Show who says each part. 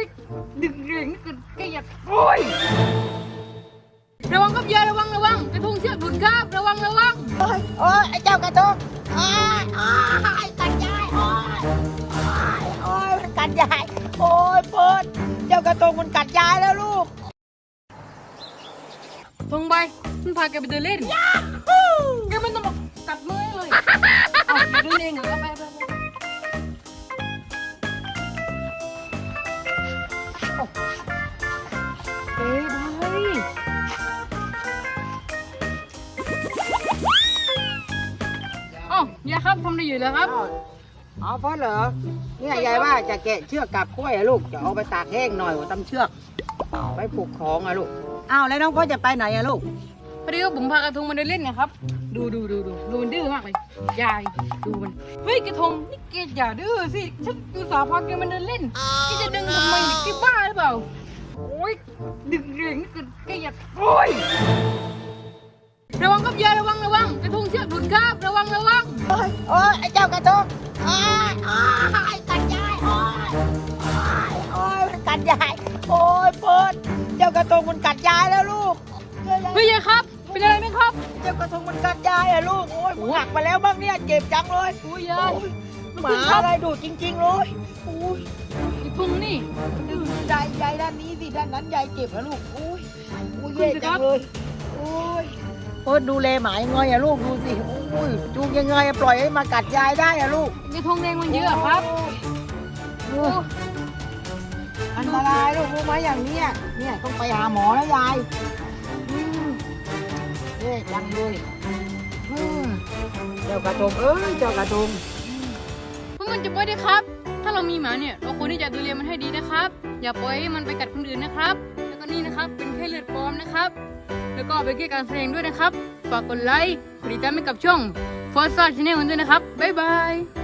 Speaker 1: ยดึงเหรียญนี่ก็แกอยากโอ้ยระวังครับยายระวังระวังกระทงเชือกหลุดครับระวังระวัง
Speaker 2: โอ้ยโอ้ยไอ้เจ้ากระทงโอ้ยโอ้ยกัดยายโอ้ยโอ้ยโอ้ยมันกัดยายโอ้ยเปิดเจ้ากระทงมันกัดยายแล้วลูก
Speaker 1: ทงใบมันพาแกไปเดินเล่นแกไม่ต้องมากัดมือเลยเอาไปเดินเองเหรอไป ยายครับทำอะไรอยู่แล้วครับ
Speaker 2: เอาเพราะเหรอเนี่ยยายว่าจะแกะเชือกกับกล้วยอะลูกจะเอาไปตากแห้งหน่อยว่าตำเชือกไปผูกของอะลูกอ้าวแล้วน้องพ่อจะไปไหนอะลูก
Speaker 1: พอดีว่าผมพากระทงมาเดินเล่นนะครับ ดูดูดูดูดูมันดื้อมากเลยยายดูมันเฮ้ยกระทงนี่แกอย่าดื้อสิฉันดูสาวพาแกมาเดินเล่นแกจะดึงทำไมเนี่ยแกบ้าหรือเปล่าโอ้ยดึงเหรียญนี่ก็แกอย่าโอ้ยระวังครับยายระวังระวังกระทงเชือกหลุดครับระวังระวัง
Speaker 2: โอ้ยโอ้ยไอ้เจ้ากระทงโอ้ยโอ้ยกัดยายโอ้ยโอ้ยโอ้ยมันกัดยายโอ้ยเปิดเจ้ากระทงมันกัดยายแล้วลูกเจ้ายาย
Speaker 1: เฮ้ยยครับ เป็นอะไรไหมครับ
Speaker 2: เจ้ากระทงมันกัดยายอะลูกโอ้ยหักไปแล้วบ้างเนี่ยเจ็บจังเลย
Speaker 1: โอ้ยยาย
Speaker 2: โอ้ยห
Speaker 1: มา
Speaker 2: อะไรดูดจริงๆเลยโอ้ย
Speaker 1: กระทงนี่
Speaker 2: ดึงยายยายด้านนี้สิด้านนั้นยายเจ็บอะลูกโอ้ยโอ้ยแย่
Speaker 1: น
Speaker 2: จังเลย โอ้ยดูแลหมายังไงอะลูกดูสิโอ้ยจูงยังไงอะปล่อยให้มากัดยายได้อะลูก
Speaker 1: กระทงแดงมันเยอะครับ
Speaker 2: โอ้ยอันตรายลูกรู้ไหมอย่างเนี้ยเนี่ยต้องไปหาหมอแล้วยายอืมเย่จังเลยอืมเจ้ากระทงเอ้ยเจ้ากระทง
Speaker 1: พวกมันจะปล่อยได้ครับ ถ้าเรามีหมาเนี่ยเราควรที่จะดูแลมันให้ดีนะครับ อย่าปล่อยให้มันไปกัดคนอื่นนะครับ แล้วก็นี่นะครับเป็นแค่เลือดปลอมนะครับ แล้วก็ไปเกี่ยการแสดงด้วยนะครับ ฝากกดไลค์กดติดตามให้กับช่อง f o r z a Channel ด้วยนะครับ บ๊ายบาย